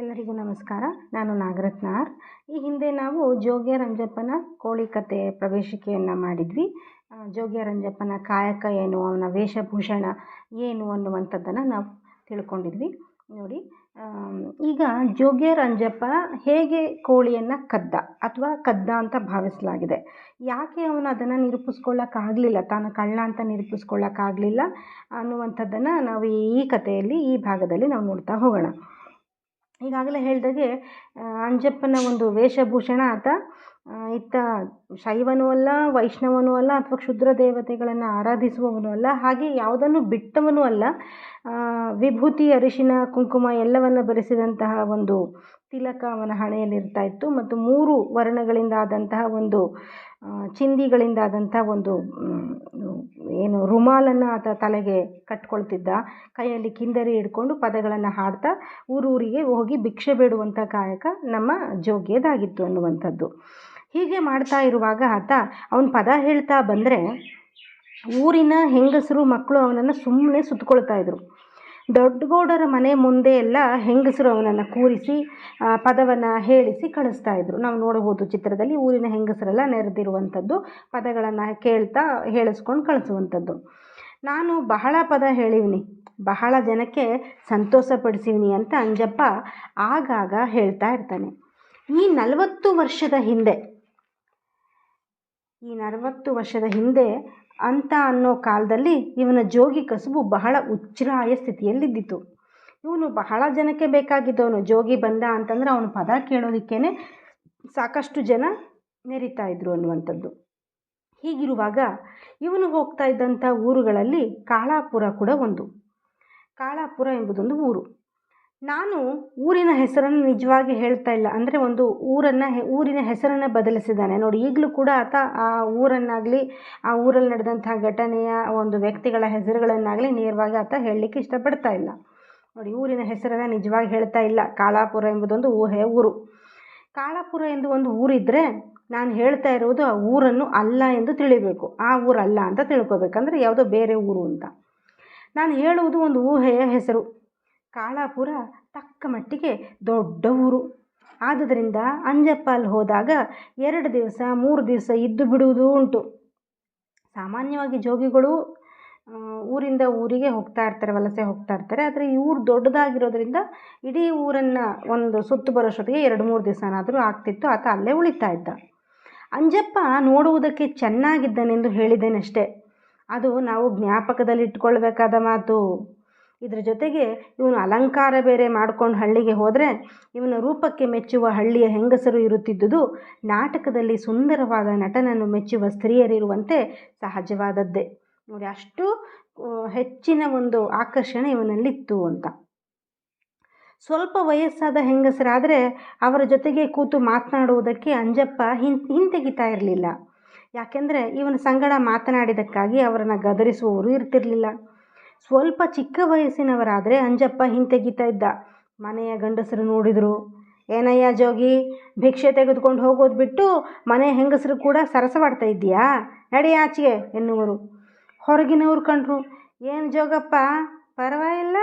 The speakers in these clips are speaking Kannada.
ಎಲ್ಲರಿಗೂ ನಮಸ್ಕಾರ. ನಾನು ನಾಗರತ್ನ ಆರ್. ಈ ಹಿಂದೆ ನಾವು ಜೋಗ್ಯ ರಂಜಪ್ಪನ ಕೋಳಿ ಕತೆ ಪ್ರವೇಶಿಕೆಯನ್ನು ಮಾಡಿದ್ವಿ. ಜೋಗ್ಯ ರಂಜಪ್ಪನ ಕಾಯಕ ಏನು, ಅವನ ವೇಷಭೂಷಣ ಏನು ಅನ್ನುವಂಥದ್ದನ್ನು ನಾವು ತಿಳ್ಕೊಂಡಿದ್ವಿ. ನೋಡಿ ಈಗ ಜೋಗ್ಯ ರಂಜಪ್ಪ ಹೇಗೆ ಕೋಳಿಯನ್ನು ಕದ್ದ ಅಥವಾ ಕದ್ದ ಅಂತ ಭಾವಿಸಲಾಗಿದೆ. ಯಾಕೆ ಅವನು ಅದನ್ನು ನಿರೂಪಿಸ್ಕೊಳ್ಳೋಕ್ಕಾಗಲಿಲ್ಲ, ತಾನು ಕಳ್ಳ ಅಂತ ನಿರೂಪಿಸ್ಕೊಳ್ಳೋಕ್ಕಾಗಲಿಲ್ಲ ಅನ್ನುವಂಥದ್ದನ್ನು ನಾವು ಈ ಕಥೆಯಲ್ಲಿ, ಈ ಭಾಗದಲ್ಲಿ ನಾವು ನೋಡ್ತಾ ಹೋಗೋಣ. ಈಗಾಗಲೇ ಹೇಳಿದಾಗೆ ಅಂಜಪ್ಪನ ಒಂದು ವೇಷಭೂಷಣ ಆತ ಇತ್ತ ಶೈವನೂ ಅಲ್ಲ, ವೈಷ್ಣವನೂ ಅಲ್ಲ, ಅಥವಾ ಕ್ಷುದ್ರ ದೇವತೆಗಳನ್ನು ಆರಾಧಿಸುವವನು ಅಲ್ಲ, ಹಾಗೆ ಯಾವುದನ್ನು ಬಿಟ್ಟವನು ಅಲ್ಲ. ವಿಭೂತಿ ಅರಿಶಿನ, ಕುಂಕುಮ ಎಲ್ಲವನ್ನು ಬೆರೆಸಿದಂತಹ ಒಂದು ತಿಲಕ ಅವನ ಹಣೆಯಲ್ಲಿರ್ತಾ ಇತ್ತು. ಮತ್ತು ಮೂರು ವರ್ಣಗಳಿಂದ ಆದಂತಹ ಒಂದು ಚಿಂದಿಗಳಿಂದಾದಂಥ ಒಂದು ಏನು, ರುಮಾಲನ್ನು ಆತ ತಲೆಗೆ ಕಟ್ಕೊಳ್ತಿದ್ದ. ಕೈಯಲ್ಲಿ ಕಿಂದರಿ ಹಿಡ್ಕೊಂಡು ಪದಗಳನ್ನು ಹಾಡ್ತಾ ಊರೂರಿಗೆ ಹೋಗಿ ಭಿಕ್ಷೆ ಬೇಡುವಂಥ ಕಾಯಕ ನಮ್ಮ ಜೋಗ್ಯದಾಗಿತ್ತು ಅನ್ನುವಂಥದ್ದು. ಹೀಗೆ ಮಾಡ್ತಾ ಇರುವಾಗ ಆತ ಅವನು ಪದ ಹೇಳ್ತಾ ಬಂದರೆ ಊರಿನ ಹೆಂಗಸರು, ಮಕ್ಕಳು ಅವನನ್ನು ಸುಮ್ಮನೆ ಸುತ್ಕೊಳ್ತಾ ಇದ್ರು. ದೊಡ್ಡಗೌಡರ ಮನೆ ಮುಂದೆ ಎಲ್ಲ ಹೆಂಗಸರು ಅವನನ್ನು ಕೂರಿಸಿ ಪದವನ್ನು ಹೇಳಿಸಿ ಕಳಿಸ್ತಾ ಇದ್ರು. ನಾವು ನೋಡಬಹುದು ಚಿತ್ರದಲ್ಲಿ ಊರಿನ ಹೆಂಗಸರೆಲ್ಲ ನೆರೆದಿರುವಂಥದ್ದು, ಪದಗಳನ್ನು ಕೇಳ್ತಾ ಹೇಳಿಸ್ಕೊಂಡು ಕಳಿಸುವಂಥದ್ದು. ನಾನು ಬಹಳ ಪದ ಹೇಳಿವ್ನಿ. ಬಹಳ ಜನಕ್ಕೆ ಸಂತೋಷಪಡಿಸಿವ್ನಿ ಅಂತ ಅಂಜಪ್ಪ ಆಗಾಗ ಹೇಳ್ತಾ ಇರ್ತಾನೆ. ಈ ನಲವತ್ತು ವರ್ಷದ ಹಿಂದೆ, ಈ ನಲವತ್ತು ವರ್ಷದ ಹಿಂದೆ ಅಂತ ಅನ್ನೋ ಕಾಲದಲ್ಲಿ ಇವನ ಜೋಗಿ ಕಸುಬು ಬಹಳ ಉಚ್ಛ್ರಾಯ ಸ್ಥಿತಿಯಲ್ಲಿದ್ದಿತು. ಇವನು ಬಹಳ ಜನಕ್ಕೆ ಬೇಕಾಗಿದ್ದವನು. ಜೋಗಿ ಬಂದ ಅಂತಂದರೆ ಅವನ ಪದ ಕೇಳೋದಕ್ಕೇ ಸಾಕಷ್ಟು ಜನ ನೆರಿತಾ ಇದ್ರು ಅನ್ನುವಂಥದ್ದು. ಹೀಗಿರುವಾಗ ಇವನು ಹೋಗ್ತಾ ಇದ್ದಂಥ ಊರುಗಳಲ್ಲಿ ಕಾಳಾಪುರ ಕೂಡ ಒಂದು. ಕಾಳಾಪುರ ಎಂಬುದೊಂದು ಊರು. ನಾನು ಊರಿನ ಹೆಸರನ್ನು ನಿಜವಾಗಿ ಹೇಳ್ತಾ ಇಲ್ಲ. ಅಂದರೆ ಒಂದು ಊರನ್ನು ಊರಿನ ಹೆಸರನ್ನು ಬದಲಿಸಿದ್ದಾನೆ. ನೋಡಿ, ಈಗಲೂ ಕೂಡ ಆತ ಆ ಊರನ್ನಾಗಲಿ, ಆ ಊರಲ್ಲಿ ನಡೆದಂತಹ ಘಟನೆಯ ಒಂದು ವ್ಯಕ್ತಿಗಳ ಹೆಸರುಗಳನ್ನಾಗಲಿ ನೇರವಾಗಿ ಆತ ಹೇಳಲಿಕ್ಕೆ ಇಷ್ಟಪಡ್ತಾ ಇಲ್ಲ. ನೋಡಿ, ಊರಿನ ಹೆಸರನ್ನು ನಿಜವಾಗಿ ಹೇಳ್ತಾ ಇಲ್ಲ. ಕಾಳಾಪುರ ಎಂಬುದೊಂದು ಊಹೆ ಊರು. ಕಾಳಾಪುರ ಎಂದು ಒಂದು ಊರಿದ್ದರೆ ನಾನು ಹೇಳ್ತಾ ಇರುವುದು ಆ ಊರನ್ನು ಅಲ್ಲ ಎಂದು ತಿಳಿಬೇಕು. ಆ ಊರಲ್ಲ ಅಂತ ತಿಳ್ಕೊಬೇಕಂದ್ರೆ ಯಾವುದೋ ಬೇರೆ ಊರು ಅಂತ. ನಾನು ಹೇಳುವುದು ಒಂದು ಊಹೆಯ ಹೆಸರು. ಕಾಳಾಪುರ ತಕ್ಕ ಮಟ್ಟಿಗೆ ದೊಡ್ಡ ಊರು. ಆದುದರಿಂದ ಅಂಜಪ್ಪ ಅಲ್ಲಿ ಹೋದಾಗ ಎರಡು ದಿವಸ, ಮೂರು ದಿವಸ ಇದ್ದು ಬಿಡುವುದು ಉಂಟು. ಸಾಮಾನ್ಯವಾಗಿ ಜೋಗಿಗಳು ಊರಿಂದ ಊರಿಗೆ ಹೋಗ್ತಾ ಇರ್ತಾರೆ, ವಲಸೆ ಹೋಗ್ತಾ ಇರ್ತಾರೆ. ಆದರೆ ಈ ಊರು ದೊಡ್ಡದಾಗಿರೋದ್ರಿಂದ ಇಡೀ ಊರನ್ನು ಒಂದು ಸುತ್ತು ಬರೋಷ್ಟೊತ್ತಿಗೆ ಎರಡು, ಮೂರು ದಿವಸನಾದರೂ ಆಗ್ತಿತ್ತು. ಆತ ಅಲ್ಲೇ ಉಳಿತಾ ಇದ್ದ. ಅಂಜಪ್ಪ ನೋಡುವುದಕ್ಕೆ ಚೆನ್ನಾಗಿದ್ದನೆಂದು ಹೇಳಿದ್ದೇನಷ್ಟೇ. ಅದು ನಾವು ಜ್ಞಾಪಕದಲ್ಲಿ ಇಟ್ಕೊಳ್ಬೇಕಾದ ಮಾತು. ಇದರ ಜೊತೆಗೆ ಇವನು ಅಲಂಕಾರ ಬೇರೆ ಮಾಡ್ಕೊಂಡು ಹಳ್ಳಿಗೆ ಹೋದರೆ ಇವನ ರೂಪಕ್ಕೆ ಮೆಚ್ಚುವ ಹಳ್ಳಿಯ ಹೆಂಗಸರು ಇರುತ್ತಿದ್ದುದು ನಾಟಕದಲ್ಲಿ ಸುಂದರವಾದ ನಟನನ್ನು ಮೆಚ್ಚುವ ಸ್ತ್ರೀಯರಿರುವಂತೆ ಸಹಜವಾದದ್ದೇ. ನೋಡಿ, ಅಷ್ಟು ಹೆಚ್ಚಿನ ಒಂದು ಆಕರ್ಷಣೆ ಇವನಲ್ಲಿತ್ತು ಅಂತ. ಸ್ವಲ್ಪ ವಯಸ್ಸಾದ ಹೆಂಗಸರಾದರೆ ಅವರ ಜೊತೆಗೆ ಕೂತು ಮಾತನಾಡುವುದಕ್ಕೆ ಅಂಜಪ್ಪ ಹಿನ್ ಹಿಂತೆಗಿತಾ ಇರಲಿಲ್ಲ. ಯಾಕೆಂದರೆ ಇವನ ಸಂಗಡ ಮಾತನಾಡಿದಕ್ಕಾಗಿ ಅವರನ್ನು ಗದರಿಸುವವರು ಇರ್ತಿರಲಿಲ್ಲ. ಸ್ವಲ್ಪ ಚಿಕ್ಕ ವಯಸ್ಸಿನವರಾದರೆ ಅಂಜಪ್ಪ ಹಿಂತೆಗಿತಾ ಇದ್ದ. ಮನೆಯ ಗಂಡಸರು ನೋಡಿದರು. ಏನಯ್ಯ ಜೋಗಿ, ಭಿಕ್ಷೆ ತೆಗೆದುಕೊಂಡು ಹೋಗೋದು ಬಿಟ್ಟು ಮನೆ ಹೆಂಗಸರು ಕೂಡ ಸರಸವಾಡ್ತಾ ಇದ್ದೀಯಾ? ನಡಿ ಆಚೆಗೆ, ಎನ್ನುವರು. ಹೊರಗಿನವ್ರು ಕಂಡ್ರು. ಏನು ಜೋಗಪ್ಪ, ಪರವಾಗಿಲ್ಲ,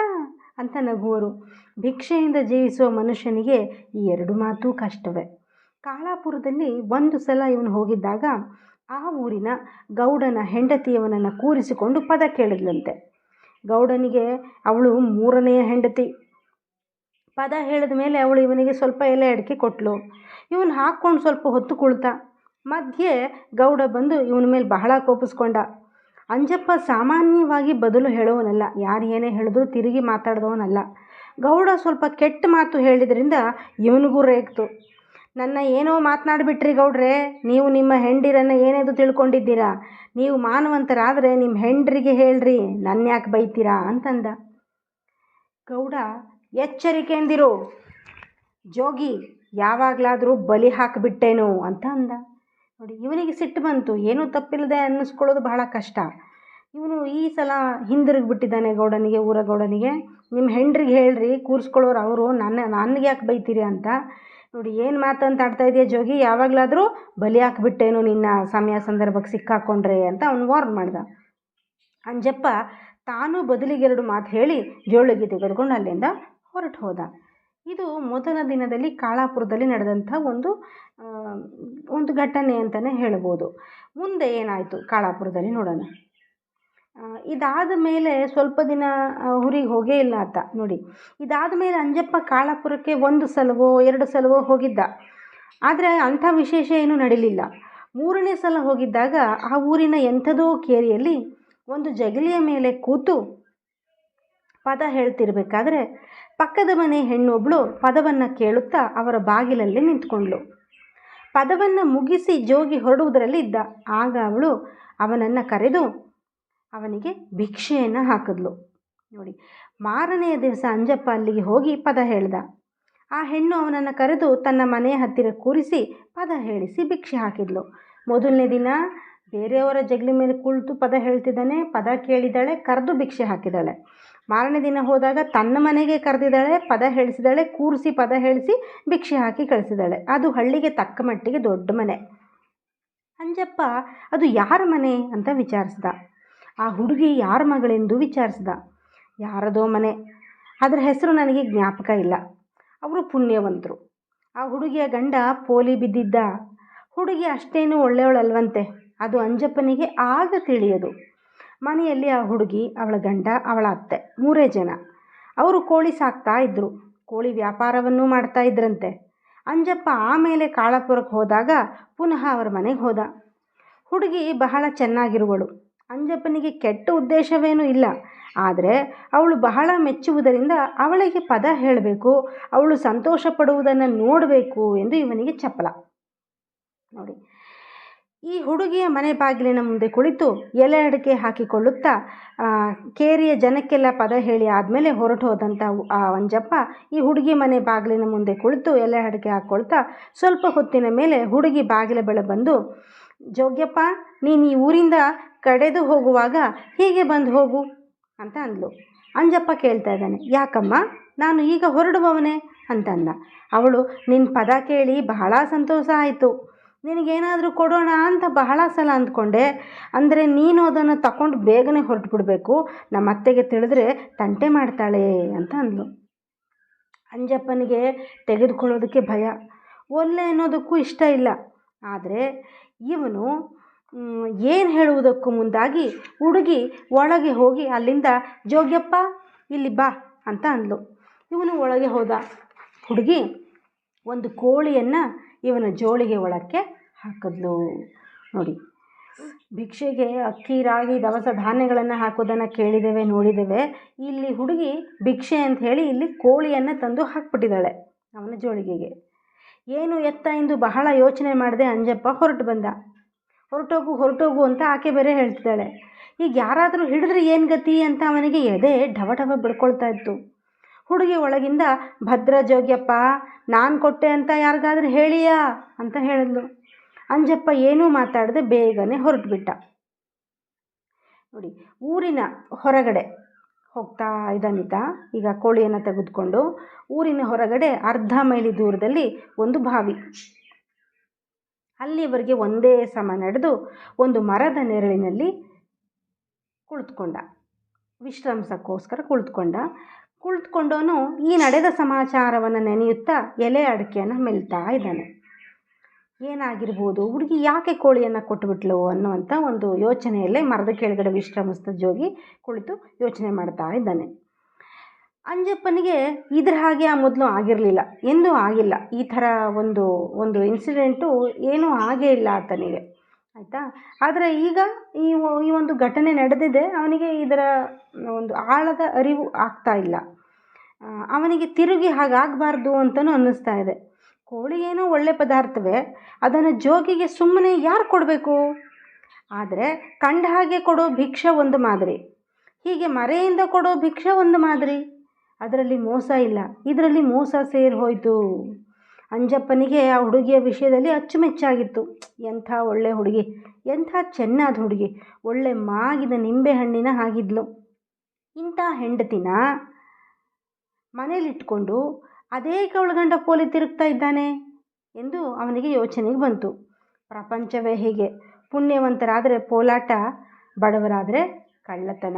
ಅಂತ ನಗುವರು. ಭಿಕ್ಷೆಯಿಂದ ಜೀವಿಸುವ ಮನುಷ್ಯನಿಗೆ ಈ ಎರಡು ಮಾತು ಕಷ್ಟವೇ. ಕಾಳಾಪುರದಲ್ಲಿ ಒಂದು ಸಲ ಇವನು ಹೋಗಿದ್ದಾಗ ಆ ಊರಿನ ಗೌಡನ ಹೆಂಡತಿಯವನನ್ನು ಕೂರಿಸಿಕೊಂಡು ಪದ ಕೇಳಿದ್ಲಂತೆ. ಗೌಡನಿಗೆ ಅವಳು ಮೂರನೆಯ ಹೆಂಡತಿ. ಪದ ಹೇಳಿದ ಮೇಲೆ ಅವಳು ಇವನಿಗೆ ಸ್ವಲ್ಪ ಎಲೆ ಅಡಿಕೆ ಕೊಟ್ಟಳು ಇವನು ಹಾಕ್ಕೊಂಡು ಸ್ವಲ್ಪ ಹೊತ್ತು ಕುಳಿತ. ಮಧ್ಯೆ ಗೌಡ ಬಂದು ಇವನ ಮೇಲೆ ಬಹಳ ಕೋಪಿಸ್ಕೊಂಡ. ಅಂಜಪ್ಪ ಸಾಮಾನ್ಯವಾಗಿ ಬದಲು ಹೇಳೋವನಲ್ಲ, ಯಾರು ಏನೇ ಹೇಳಿದ್ರು ತಿರುಗಿ ಮಾತಾಡ್ದವನಲ್ಲ. ಗೌಡ ಸ್ವಲ್ಪ ಕೆಟ್ಟ ಮಾತು ಹೇಳಿದ್ರಿಂದ ಇವನಿಗೂ ರೇಗ್ತು. ನನ್ನ ಏನೋ ಮಾತನಾಡಿಬಿಟ್ರಿ ಗೌಡ್ರೆ, ನೀವು ನಿಮ್ಮ ಹೆಂಡಿರನ್ನು ಏನೆಂದು ತಿಳ್ಕೊಂಡಿದ್ದೀರಾ? ನೀವು ಮಾನವಂತರಾದರೆ ನಿಮ್ಮ ಹೆಂಡ್ರಿಗೆ ಹೇಳ್ರಿ ನನ್ನ ಯಾಕೆ ಬೈತೀರಾ ಅಂತಂದ. ಗೌಡ ಎಚ್ಚರಿಕೆಂದಿರು ಜೋಗಿ, ಯಾವಾಗಲಾದರೂ ಬಲಿ ಹಾಕಿಬಿಟ್ಟೇನು ಅಂತ ಅಂದ. ನೋಡಿ, ಇವನಿಗೆ ಸಿಟ್ಟು ಬಂತು. ಏನೂ ತಪ್ಪಿಲ್ಲದೆ ಅನ್ನಿಸ್ಕೊಳ್ಳೋದು ಬಹಳ ಕಷ್ಟ. ಇವನು ಈ ಸಲ ಹಿಂದಿರುಗಿ ಬಿಟ್ಟಿದ್ದಾನೆ ಗೌಡನಿಗೆ ಊರ ಗೌಡನಿಗೆ ನಿಮ್ಮ ಹೆಂಡ್ರಿಗೆ ಹೇಳ್ರಿ, ಕೂರಿಸ್ಕೊಳ್ಳೋರು ಅವರು, ನನ್ನ, ನನಗೆ ಯಾಕೆ ಬೈತೀರಿ ಅಂತ. ನೋಡಿ, ಏನು ಮಾತಂತ ಆಡ್ತಾ ಇದೆಯಾ ಜೋಗಿ? ಯಾವಾಗಲಾದರೂ ಬಲಿ ಹಾಕ್ಬಿಟ್ಟೇನು ನಿನ್ನ ಸಮಯ ಸಂದರ್ಭಕ್ಕೆ ಸಿಕ್ಕಾಕೊಂಡ್ರೆ ಅಂತ ಅವನು ವಾರ್ನ್ ಮಾಡ್ದ. ಅಂಜಪ್ಪ ತಾನು ಬದಲಿಗೆರಡು ಮಾತು ಹೇಳಿ ಜೋಳಿಗೆ ತೆಗೆದುಕೊಂಡು ಅಲ್ಲಿಂದ ಹೊರಟು ಹೋದ. ಇದು ಮೊದಲ ದಿನದಲ್ಲಿ ಕಾಳಾಪುರದಲ್ಲಿ ನಡೆದಂಥ ಒಂದು ಒಂದು ಘಟನೆ ಅಂತಲೇ ಹೇಳ್ಬೋದು. ಮುಂದೆ ಏನಾಯಿತು ಕಾಳಾಪುರದಲ್ಲಿ ನೋಡೋಣ. ಇದಾದ ಮೇಲೆ ಸ್ವಲ್ಪ ದಿನ ಊರಿಗೆ ಹೋಗೇ ಇಲ್ಲ ಆತ, ನೋಡಿ. ಇದಾದ ಮೇಲೆ ಅಂಜಪ್ಪ ಕಾಳಾಪುರಕ್ಕೆ ಒಂದು ಸಲವೋ, ಎರಡು ಸಲವೋ ಹೋಗಿದ್ದ. ಆದರೆ ಅಂಥ ವಿಶೇಷ ಏನೂ ನಡೀಲಿಲ್ಲ. ಮೂರನೇ ಸಲ ಹೋಗಿದ್ದಾಗ ಆ ಊರಿನ ಎಂಥದೋ ಕೇರಿಯಲ್ಲಿ ಒಂದು ಜಗಲಿಯ ಮೇಲೆ ಕೂತು ಪದ ಹೇಳ್ತಿರ್ಬೇಕಾದ್ರೆ, ಪಕ್ಕದ ಮನೆ ಹೆಣ್ಣೊಬ್ಬಳು ಪದವನ್ನು ಕೇಳುತ್ತಾ ಅವರ ಬಾಗಿಲಲ್ಲಿ ನಿಂತ್ಕೊಂಡ್ಳು. ಪದವನ್ನು ಮುಗಿಸಿ ಜೋಗಿ ಹೊರಡುವುದರಲ್ಲಿ ಇದ್ದ ಆಗ ಅವಳು ಅವನನ್ನು ಕರೆದು ಅವನಿಗೆ ಭಿಕ್ಷೆಯನ್ನು ಹಾಕಿದ್ಲು. ನೋಡಿ, ಮಾರನೆಯ ದಿವಸ ಅಂಜಪ್ಪ ಅಲ್ಲಿಗೆ ಹೋಗಿ ಪದ ಹೇಳ್ದ. ಆ ಹೆಣ್ಣು ಅವನನ್ನು ಕರೆದು ತನ್ನ ಮನೆಯ ಹತ್ತಿರ ಕೂರಿಸಿ ಪದ ಹೇಳಿಸಿ ಭಿಕ್ಷೆ ಹಾಕಿದ್ಲು. ಮೊದಲನೇ ದಿನ ಬೇರೆಯವರ ಜಗಲಿ ಮೇಲೆ ಕುಳಿತು ಪದ ಹೇಳ್ತಿದ್ದಾನೆ, ಪದ ಕೇಳಿದಾಳೆ, ಕರೆದು ಭಿಕ್ಷೆ ಹಾಕಿದಾಳೆ. ಮಾರನೇ ದಿನ ಹೋದಾಗ ತನ್ನ ಮನೆಗೆ ಕರೆದಿದ್ದಾಳೆ, ಪದ ಹೇಳಿಸಿದಾಳೆ, ಕೂರಿಸಿ ಪದ ಹೇಳಿಸಿ ಭಿಕ್ಷೆ ಹಾಕಿ ಕಳಿಸಿದಾಳೆ. ಅದು ಹಳ್ಳಿಗೆ ತಕ್ಕ ಮಟ್ಟಿಗೆ ದೊಡ್ಡ ಮನೆ. ಅಂಜಪ್ಪ, ಅದು ಯಾರ ಮನೆ ಅಂತ ವಿಚಾರಿಸ್ದ. ಆ ಹುಡುಗಿ ಯಾರ ಮಗಳೆಂದು ವಿಚಾರಿಸ್ದ. ಯಾರದೋ ಮನೆ. ಅದರ ಹೆಸರು ನನಗೆ ಜ್ಞಾಪಕ ಇಲ್ಲ. ಅವರು ಪುಣ್ಯವಂತರು. ಆ ಹುಡುಗಿಯ ಗಂಡ ಪೋಲಿ ಬಿದ್ದಿದ್ದ. ಹುಡುಗಿ ಅಷ್ಟೇನು ಒಳ್ಳೆಯವಳಲ್ವಂತೆ. ಅದು ಅಂಜಪ್ಪನಿಗೆ ಆಗ ತಿಳಿಯೋದು. ಮನೆಯಲ್ಲಿ ಆ ಹುಡುಗಿ, ಅವಳ ಗಂಡ, ಅವಳ ಅತ್ತೆ, ಮೂರೇ ಜನ. ಅವರು ಕೋಳಿ ಸಾಕ್ತಾ ಇದ್ದರು ಕೋಳಿ ವ್ಯಾಪಾರವನ್ನು ಮಾಡ್ತಾ ಇದ್ರಂತೆ. ಅಂಜಪ್ಪ ಆಮೇಲೆ ಕಾಳಾಪುರಕ್ಕೆ ಹೋದಾಗ ಪುನಃ ಅವರ ಮನೆಗೆ ಹೋದ. ಹುಡುಗಿ ಬಹಳ ಚೆನ್ನಾಗಿರುವಳು. ಅಂಜಪ್ಪನಿಗೆ ಕೆಟ್ಟ ಉದ್ದೇಶವೇನೂ ಇಲ್ಲ. ಆದರೆ ಅವಳು ಬಹಳ ಮೆಚ್ಚುವುದರಿಂದ ಅವಳಿಗೆ ಪದ ಹೇಳಬೇಕು, ಅವಳು ಸಂತೋಷ ಪಡುವುದನ್ನು ನೋಡಬೇಕು ಎಂದು ಇವನಿಗೆ ಚಪ್ಪಲ. ನೋಡಿ, ಈ ಹುಡುಗಿಯ ಮನೆ ಬಾಗಿಲಿನ ಮುಂದೆ ಕುಳಿತು ಎಲೆ ಅಡಿಕೆ ಹಾಕಿಕೊಳ್ಳುತ್ತಾ ಕೇರಿಯ ಜನಕ್ಕೆಲ್ಲ ಪದ ಹೇಳಿ ಆದಮೇಲೆ ಹೊರಟು ಹೋದಂಥ ಆ ಅಂಜಪ್ಪ ಈ ಹುಡುಗಿ ಮನೆ ಬಾಗಿಲಿನ ಮುಂದೆ ಕುಳಿತು ಎಲೆ ಅಡಿಕೆ ಹಾಕ್ಕೊಳ್ತಾ ಸ್ವಲ್ಪ ಹೊತ್ತಿನ ಮೇಲೆ ಹುಡುಗಿ ಬಾಗಿಲ ಬೆಳೆ ಬಂದು, ಜೋಗ್ಯಪ್ಪ, ನೀನು ಈ ಊರಿಂದ ಕಡೆದು ಹೋಗುವಾಗ ಹೀಗೆ ಬಂದು ಹೋಗು ಅಂತ ಅಂದ್ಲು. ಅಂಜಪ್ಪ ಕೇಳ್ತಾ ಇದ್ದಾನೆ, ಯಾಕಮ್ಮ? ನಾನು ಈಗ ಹೊರಡುವವನೇ? ಅಂತಂದ ಅವಳು ನಿನ್ನ ಪದ ಕೇಳಿ ಬಹಳ ಸಂತೋಷ ಆಯಿತು. ನಿನಗೇನಾದರೂ ಕೊಡೋಣ ಅಂತ ಬಹಳ ಸಲ ಅಂದ್ಕೊಂಡೆ. ಅಂದರೆ ನೀನು ಅದನ್ನು ತಗೊಂಡು ಬೇಗನೆ ಹೊರಟು ಬಿಡಬೇಕು ನಮ್ಮ ಅತ್ತೆಗೆ ತಿಳಿದ್ರೆ ತಂಟೆ ಮಾಡ್ತಾಳೆ ಅಂತ ಅಂದ್ಲು. ಅಂಜಪ್ಪನಿಗೆ ತೆಗೆದುಕೊಳ್ಳೋದಕ್ಕೆ ಭಯ. ಒಲ್ಲೆ ಅನ್ನೋದಕ್ಕೂ ಇಷ್ಟ ಇಲ್ಲ. ಆದರೆ ಇವನು ಏನು ಹೇಳುವುದಕ್ಕೂ ಮುಂದಾಗಿ ಹುಡುಗಿ ಒಳಗೆ ಹೋಗಿ ಅಲ್ಲಿಂದ, ಜೋಗ್ಯಪ್ಪ, ಇಲ್ಲಿ ಬಾ ಅಂತ ಅಂದ್ಲು. ಇವನು ಒಳಗೆ ಹೋದ. ಹುಡುಗಿ ಒಂದು ಕೋಳಿಯನ್ನು ಇವನ ಜೋಳಿಗೆ ಒಳಕ್ಕೆ ಹಾಕಿದ್ಲು. ನೋಡಿ, ಭಿಕ್ಷೆಗೆ ಅಕ್ಕಿ, ರಾಗಿ, ದವಸ ಧಾನ್ಯಗಳನ್ನು ಹಾಕೋದನ್ನು ಕೇಳಿದ್ದೇವೆ ನೋಡಿದ್ದೇವೆ ಇಲ್ಲಿ ಹುಡುಗಿ ಭಿಕ್ಷೆ ಅಂತ ಹೇಳಿ ಇಲ್ಲಿ ಕೋಳಿಯನ್ನು ತಂದು ಹಾಕ್ಬಿಟ್ಟಿದ್ದಾಳೆ ಅವನ ಜೋಳಿಗೆಗೆ. ಏನು ಎತ್ತ ಎಂದು ಬಹಳ ಯೋಚನೆ ಮಾಡದೆ ಅಂಜಪ್ಪ ಹೊರಟು ಬಂದ. ಹೊರಟೋಗು ಹೊರಟೋಗು ಅಂತ ಆಕೆ ಬೇರೆ ಹೇಳ್ತಿದ್ದಾಳೆ. ಈಗ ಯಾರಾದರೂ ಹಿಡಿದ್ರೆ ಏನು ಗತಿ ಅಂತ ಅವನಿಗೆ ಎದೆ ಢವ ಢವ ಬಿಡ್ಕೊಳ್ತಾ ಇತ್ತು. ಹುಡುಗಿ ಒಳಗಿಂದ, ಭದ್ರ ಜೋಗ್ಯಪ್ಪ, ನಾನು ಕೊಟ್ಟೆ ಅಂತ ಯಾರಿಗಾದ್ರೂ ಹೇಳಿಯಾ? ಅಂತ ಹೇಳಿದ್ಲು. ಅಂಜಪ್ಪ ಏನೂ ಮಾತಾಡದೆ ಬೇಗನೆ ಹೊರಟುಬಿಟ್ಟ. ನೋಡಿ, ಊರಿನ ಹೊರಗಡೆ ಹೋಗ್ತಾ ಇದ್ದಾನಿತ ಈಗ ಕೋಳಿಯನ್ನು ತೆಗೆದುಕೊಂಡು ಊರಿನ ಹೊರಗಡೆ ಅರ್ಧ ಮೈಲಿ ದೂರದಲ್ಲಿ ಒಂದು ಬಾವಿ. ಅಲ್ಲಿವರೆಗೆ ಒಂದೇ ಸಮ ನಡೆದು ಒಂದು ಮರದ ನೆರಳಿನಲ್ಲಿ ಕುಳಿತುಕೊಂಡ. ವಿಶ್ರಾಂಸಕ್ಕೋಸ್ಕರ ಕುಳಿತುಕೊಂಡ. ಕುಳಿತುಕೊಂಡವನು ಈ ನಡೆದ ಸಮಾಚಾರವನ್ನು ನೆನೆಯುತ್ತಾ ಎಲೆ ಅಡಿಕೆಯನ್ನು ಮೆಲ್ತಾ ಇದ್ದಾನೆ. ಏನಾಗಿರ್ಬೋದು? ಹುಡುಗಿ ಯಾಕೆ ಕೋಳಿಯನ್ನು ಕೊಟ್ಟುಬಿಟ್ಲು ಅನ್ನುವಂಥ ಒಂದು ಯೋಚನೆಯಲ್ಲೇ ಮರದ ಕೆಳಗಡೆ ವಿಶ್ರಮಿಸಿದ ಜೋಗಿ ಕುಳಿತು ಯೋಚನೆ ಮಾಡ್ತಾ ಇದ್ದಾನೆ. ಅಂಜಪ್ಪನಿಗೆ ಇದ್ರ ಹಾಗೆ ಆ ಮೊದಲು ಆಗಿರಲಿಲ್ಲ. ಎಂದೂ ಆಗಿಲ್ಲ. ಈ ಥರ ಒಂದು ಒಂದು ಇನ್ಸಿಡೆಂಟು ಏನೂ ಆಗೇ ಇಲ್ಲ ಆತನಿಗೆ. ಆಯಿತಾ? ಆದರೆ ಈಗ ಈ ಈ ಒಂದು ಘಟನೆ ನಡೆದಿದೆ, ಅವನಿಗೆ ಇದರ ಒಂದು ಆಳದ ಅರಿವು ಆಗ್ತಾ ಇಲ್ಲ. ಅವನಿಗೆ ತಿರುಗಿ ಹಾಗಾಗಬಾರ್ದು ಅಂತಲೂ ಅನ್ನಿಸ್ತಾ ಇದೆ. ಕೋಳಿ ಏನೋ ಒಳ್ಳೆ ಪದಾರ್ಥವೇ, ಅದನ್ನು ಜೋಗಿಗೆ ಸುಮ್ಮನೆ ಯಾರು ಕೊಡಬೇಕು? ಆದರೆ ಕಂಡ ಹಾಗೆ ಕೊಡೋ ಭಿಕ್ಷೆ ಒಂದು ಮಾದರಿ. ಹೀಗೆ ಮರೆಯಿಂದ ಕೊಡೋ ಭಿಕ್ಷೆ ಒಂದು ಮಾದರಿ. ಅದರಲ್ಲಿ ಮೋಸ ಇಲ್ಲ. ಇದರಲ್ಲಿ ಮೋಸ ಸೇರಿ ಹೋಯಿತು. ಅಂಜಪ್ಪನಿಗೆ ಆ ಹುಡುಗಿಯ ವಿಷಯದಲ್ಲಿ ಅಚ್ಚುಮೆಚ್ಚಾಗಿತ್ತು. ಎಂಥ ಒಳ್ಳೆ ಹುಡುಗಿ, ಎಂಥ ಚೆನ್ನಾದ ಹುಡುಗಿ, ಒಳ್ಳೆ ಮಾಗಿದ ನಿಂಬೆಹಣ್ಣಿನ ಹಾಗಿದ್ಲು. ಇಂಥ ಹೆಂಡತಿನ ಮನೇಲಿಟ್ಕೊಂಡು ಅದೇ ಕವಳಗಂಡ ಪೋಲಿ ತಿರುಗ್ತಾ ಇದ್ದಾನೆ ಎಂದು ಅವನಿಗೆ ಯೋಚನೆಗೆ ಬಂತು. ಪ್ರಪಂಚವೇ ಹೀಗೆ. ಪುಣ್ಯವಂತರಾದರೆ ಪೋಲಾಟ, ಬಡವರಾದರೆ ಕಳ್ಳತನ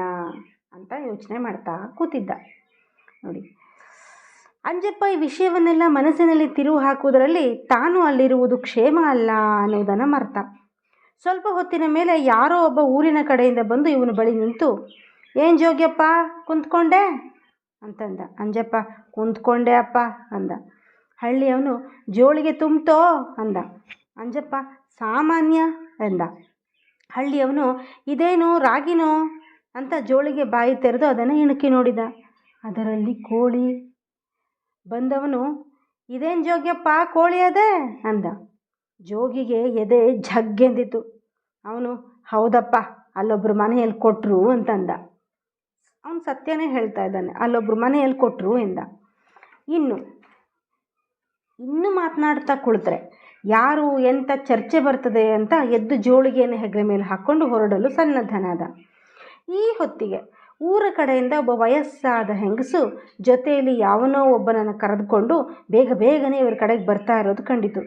ಅಂತ ಯೋಚನೆ ಮಾಡ್ತಾ ಕೂತಿದ್ದ. ನೋಡಿ. ಅಂಜಪ್ಪ ಈ ವಿಷಯವನ್ನೆಲ್ಲ ಮನಸ್ಸಿನಲ್ಲಿ ತಿರುವು ಹಾಕುವುದರಲ್ಲಿ ತಾನು ಅಲ್ಲಿರುವುದು ಕ್ಷೇಮ ಅಲ್ಲ ಅನ್ನೋದನ್ನು ಮರ್ತ. ಸ್ವಲ್ಪ ಹೊತ್ತಿನ ಮೇಲೆ ಯಾರೋ ಒಬ್ಬ ಊರಿನ ಕಡೆಯಿಂದ ಬಂದು ಇವನು ಬಳಿ ನಿಂತು, ಏನು ಜೋಗ್ಯಪ್ಪ, ಕುಂತ್ಕೊಂಡೆ? ಅಂತಂದ. ಅಂಜಪ್ಪ, ಕುಂತ್ಕೊಂಡೆ ಅಪ್ಪ, ಅಂದ. ಹಳ್ಳಿಯವನು, ಜೋಳಿಗೆ ತುಂಬ್ತೋ? ಅಂದ. ಅಂಜಪ್ಪ, ಸಾಮಾನ್ಯ ಎಂದ ಹಳ್ಳಿಯವನು, ಇದೇನು, ರಾಗಿನೋ? ಅಂತ ಜೋಳಿಗೆ ಬಾಯಿ ತೆರೆದು ಅದನ್ನು ಇಣುಕಿ ನೋಡಿದ. ಅದರಲ್ಲಿ ಕೋಳಿ ಬಂದವನು, ಇದೇನು ಜೋಗ್ಯಪ್ಪ, ಕೋಳಿ ಅದೇ? ಅಂದ. ಜೋಗಿಗೆ ಎದೆ ಝಗ್ಗೆಂದಿತು ಅವನು, ಹೌದಪ್ಪ ಅಲ್ಲೊಬ್ಬರು ಮನೆಯಲ್ಲಿ ಕೊಟ್ಟರು ಅಂತಂದ. ಅವನು ಸತ್ಯನೇ ಹೇಳ್ತಾ ಇದ್ದಾನೆ, ಅಲ್ಲೊಬ್ರು ಮನೆಯಲ್ಲಿ ಕೊಟ್ಟರು ಎಂದ. ಇನ್ನು ಇನ್ನು ಮಾತನಾಡ್ತಾ ಕುಳಿತರೆ, ಯಾರು ಎಂಥ ಚರ್ಚೆ ಬರ್ತದೆ ಅಂತ ಎದ್ದು ಜೋಳಿಗೆಯನ್ನು ಹೆಗಲ ಮೇಲೆ ಹಾಕ್ಕೊಂಡು ಹೊರಡಲು ಸನ್ನದ್ಧನಾದ. ಈ ಹೊತ್ತಿಗೆ ಊರ ಕಡೆಯಿಂದ ಒಬ್ಬ ವಯಸ್ಸಾದ ಹೆಂಗಸು ಜೊತೆಯಲ್ಲಿ ಯಾವನೋ ಒಬ್ಬನನ್ನು ಕರೆದುಕೊಂಡು ಬೇಗ ಬೇಗನೆ ಇವ್ರ ಕಡೆಗೆ ಬರ್ತಾ ಇರೋದು ಕಂಡಿತು.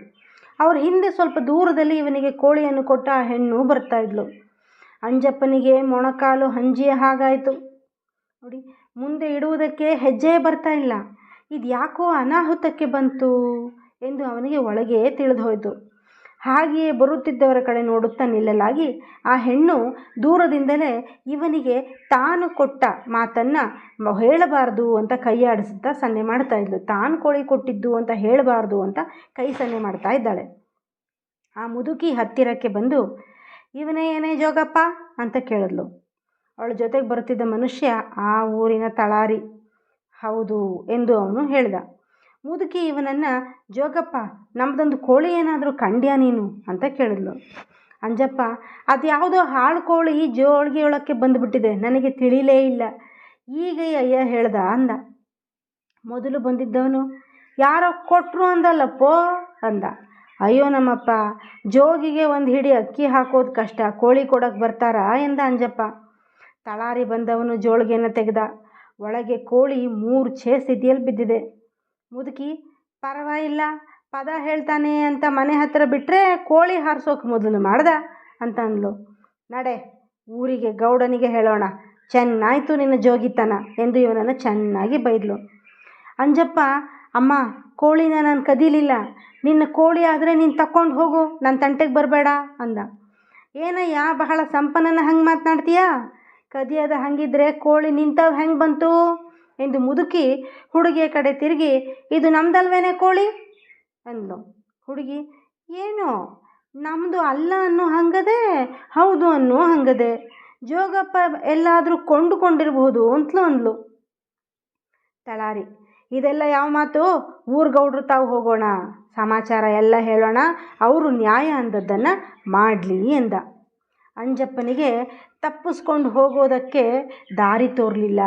ಅವ್ರ ಹಿಂದೆ ಸ್ವಲ್ಪ ದೂರದಲ್ಲಿ ಇವನಿಗೆ ಕೋಳಿಯನ್ನು ಕೊಟ್ಟ ಆ ಹೆಣ್ಣು ಬರ್ತಾ ಇದ್ಲು. ಅಂಜಪ್ಪನಿಗೆ ಮೊಣಕಾಲು ಹಂಜಿಯ ಹಾಗಾಯಿತು. ನೋಡಿ, ಮುಂದೆ ಇಡುವುದಕ್ಕೆ ಹೆಜ್ಜೆ ಬರ್ತಾ ಇಲ್ಲ. ಇದು ಯಾಕೋ ಅನಾಹುತಕ್ಕೆ ಬಂತು ಎಂದು ಅವನಿಗೆ ಒಳಗೆ ತಿಳಿದು ಹೋಯಿತು. ಹಾಗೆಯೇ ಬರುತ್ತಿದ್ದವರ ಕಡೆ ನೋಡುತ್ತಾ ನಿಲ್ಲಲಾಗಿ ಆ ಹೆಣ್ಣು ದೂರದಿಂದಲೇ ಇವನಿಗೆ ತಾನು ಕೊಟ್ಟ ಮಾತನ್ನು ಹೇಳಬಾರ್ದು ಅಂತ ಕೈಯಾಡಿಸುತ್ತಾ ಸನ್ನೆ ಮಾಡ್ತಾ ಇದ್ಲು. ತಾನು ಕೋಳಿ ಕೊಟ್ಟಿದ್ದು ಅಂತ ಹೇಳಬಾರ್ದು ಅಂತ ಕೈ ಸನ್ನೆ ಮಾಡ್ತಾ ಇದ್ದಾಳೆ. ಆ ಮುದುಕಿ ಹತ್ತಿರಕ್ಕೆ ಬಂದು, ಇವನೇ ಏನೇ ಜೋಗಪ್ಪ? ಅಂತ ಕೇಳಿದ್ಲು. ಅವಳ ಜೊತೆಗೆ ಬರುತ್ತಿದ್ದ ಮನುಷ್ಯ ಆ ಊರಿನ ತಳಾರಿ. ಹೌದು, ಎಂದು ಅವನು ಹೇಳ್ದ. ಮುದುಕಿ ಇವನನ್ನು, ಜೋಗಪ್ಪ ನಮ್ಮದೊಂದು ಕೋಳಿ ಏನಾದರೂ ಕಂಡ್ಯಾ ನೀನು? ಅಂತ ಕೇಳಿದ್ಲು. ಅಂಜಪ್ಪ ಅದು ಯಾವುದೋ ಹಾಳು ಕೋಳಿ ಜೋಳಿಗೆಯೊಳಕ್ಕೆ ಬಂದುಬಿಟ್ಟಿದೆ, ನನಗೆ ತಿಳಿಲೇ ಇಲ್ಲ. ಈಗ ಅಯ್ಯ, ಹೇಳ್ದ ಅಂದ. ಮೊದಲು ಬಂದಿದ್ದವನು ಯಾರೋ ಕೊಟ್ಟರು ಅಂದಲ್ಲಪ್ಪೋ, ಅಂದ. ಅಯ್ಯೋ ನಮ್ಮಪ್ಪ, ಜೋಗಿಗೆ ಒಂದು ಹಿಡಿ ಅಕ್ಕಿ ಹಾಕೋದು ಕಷ್ಟ, ಕೋಳಿ ಕೊಡೋಕೆ ಬರ್ತಾರಾ? ಎಂದ ಅಂಜಪ್ಪ. ತಳಾರಿ ಬಂದವನು ಜೋಳಿಗೆಯನ್ನು ತೆಗೆದ. ಒಳಗೆ ಕೋಳಿ ಮೂರು ಛೇ ಸ್ಥಿತಿಯಲ್ಲಿ ಬಿದ್ದಿದೆ. ಮುದುಕಿ, ಪರವಾಗಿಲ್ಲ, ಪದ ಹೇಳ್ತಾನೆ ಅಂತ ಮನೆ ಹತ್ತಿರ ಬಿಟ್ಟರೆ ಕೋಳಿ ಹಾರಿಸೋಕೆ ಮೊದಲು ಮಾಡ್ದ? ಅಂತ ಅಂದ್ಲು. ನಡೆ, ಊರಿಗೆ ಗೌಡನಿಗೆ ಹೇಳೋಣ. ಚೆನ್ನಾಯ್ತು ನಿನ್ನ ಜೋಗಿತನ ಎಂದು ಇವನನ್ನು ಚೆನ್ನಾಗಿ ಬೈದ್ಲು. ಅಂಜಪ್ಪ, ಅಮ್ಮ, ಕೋಳಿನ ನಾನು ಕದೀಲಿಲ್ಲ. ನಿನ್ನ ಕೋಳಿ ಆದರೆ ನೀನು ತಕ್ಕೊಂಡು ಹೋಗು ನನ್ನ ತಂಟೆಗೆ ಬರಬೇಡ ಅಂದ. ಏನಯ್ಯ, ಬಹಳ ಸಂಪನ್ನನ ಹಂಗೆ ಮಾತನಾಡ್ತೀಯಾ? ಕದಿಯದ ಹಂಗಿದ್ರೆ ಕೋಳಿ ನಿಂತವು ಹೆಂಗೆ ಬಂತು? ಎಂದು ಮುದುಕಿ ಹುಡುಗಿಯ ಕಡೆ ತಿರುಗಿ, ಇದು ನಮ್ದಲ್ವೇನೆ ಕೋಳಿ? ಅಂದ್ಲು. ಹುಡುಗಿ, ಏನೋ? ನಮ್ಮದು ಅಲ್ಲ ಅನ್ನೋ ಹಂಗದೆ? ಹೌದು ಅನ್ನೋ ಹಂಗದೆ. ಜೋಗಪ್ಪ ಎಲ್ಲಾದರೂ ಕೊಂಡುಕೊಂಡಿರಬಹುದು ಅಂತಲೂ ಅಂದ್ಲು. ತಳಾರಿ, ಇದೆಲ್ಲ ಯಾವ ಮಾತು? ಊರ್ಗೌಡ್ರು ತಾವು ಹೋಗೋಣ. ಸಮಾಚಾರ ಎಲ್ಲ ಹೇಳೋಣ. ಅವರು ನ್ಯಾಯ ಅಂದದ್ದನ್ನು ಮಾಡಲಿ ಎಂದ. ಅಂಜಪ್ಪನಿಗೆ ತಪ್ಪಿಸ್ಕೊಂಡು ಹೋಗೋದಕ್ಕೆ ದಾರಿ ತೋರಲಿಲ್ಲ.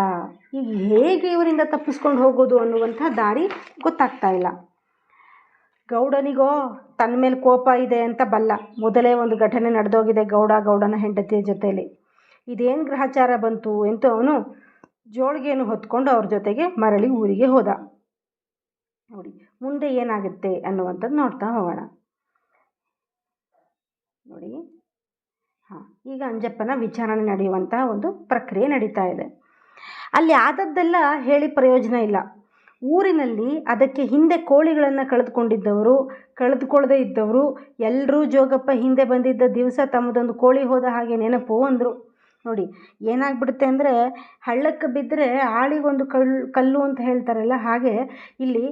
ಈಗ ಹೇಗೆ ಇವರಿಂದ ತಪ್ಪಿಸ್ಕೊಂಡು ಹೋಗೋದು ಅನ್ನುವಂಥ ದಾರಿ ಗೊತ್ತಾಗ್ತಾ ಇಲ್ಲ. ಗೌಡನಿಗೋ, ತನ್ನ ಮೇಲೆ ಕೋಪ ಇದೆ ಅಂತ ಬಲ್ಲ. ಮೊದಲೇ ಒಂದು ಘಟನೆ ನಡೆದೋಗಿದೆ ಗೌಡ, ಗೌಡನ ಹೆಂಡತಿಯ ಜೊತೆಯಲ್ಲಿ ಇದೇನು ಗ್ರಹಚಾರ ಬಂತು ಎಂತೂ ಅವನು ಜೋಳಿಗೆಯನ್ನು ಹೊತ್ಕೊಂಡು ಅವ್ರ ಜೊತೆಗೆ ಮರಳಿ ಊರಿಗೆ ಹೋದ. ನೋಡಿ, ಮುಂದೆ ಏನಾಗುತ್ತೆ ಅನ್ನುವಂಥದ್ದು ನೋಡ್ತಾ ಹೋಗೋಣ. ನೋಡಿ ಈಗ ಅಂಜಪ್ಪನ ವಿಚಾರಣೆ ನಡೆಯುವಂತಹ ಒಂದು ಪ್ರಕ್ರಿಯೆ ನಡೀತಾ ಇದೆ. ಅಲ್ಲಿ ಆದದ್ದೆಲ್ಲ ಹೇಳಿ ಪ್ರಯೋಜನ ಇಲ್ಲ. ಊರಿನಲ್ಲಿ ಅದಕ್ಕೆ ಹಿಂದೆ ಕೋಳಿಗಳನ್ನು ಕಳೆದುಕೊಂಡಿದ್ದವರು, ಕಳೆದುಕೊಳ್ಳದೆ ಇದ್ದವರು ಎಲ್ಲರೂ ಜೋಗಪ್ಪ ಹಿಂದೆ ಬಂದಿದ್ದ ದಿವಸ ತಮ್ಮದೊಂದು ಕೋಳಿ ಹೋದ ಹಾಗೆ ನೆನಪು ಅಂದರು. ನೋಡಿ, ಏನಾಗ್ಬಿಡುತ್ತೆ ಅಂದರೆ ಹಳ್ಳಕ್ಕೆ ಬಿದ್ದರೆ ಆಳಿಗೊಂದು ಕಳ್ಳು ಕಲ್ಲು ಅಂತ ಹೇಳ್ತಾರಲ್ಲ, ಹಾಗೆ ಇಲ್ಲಿ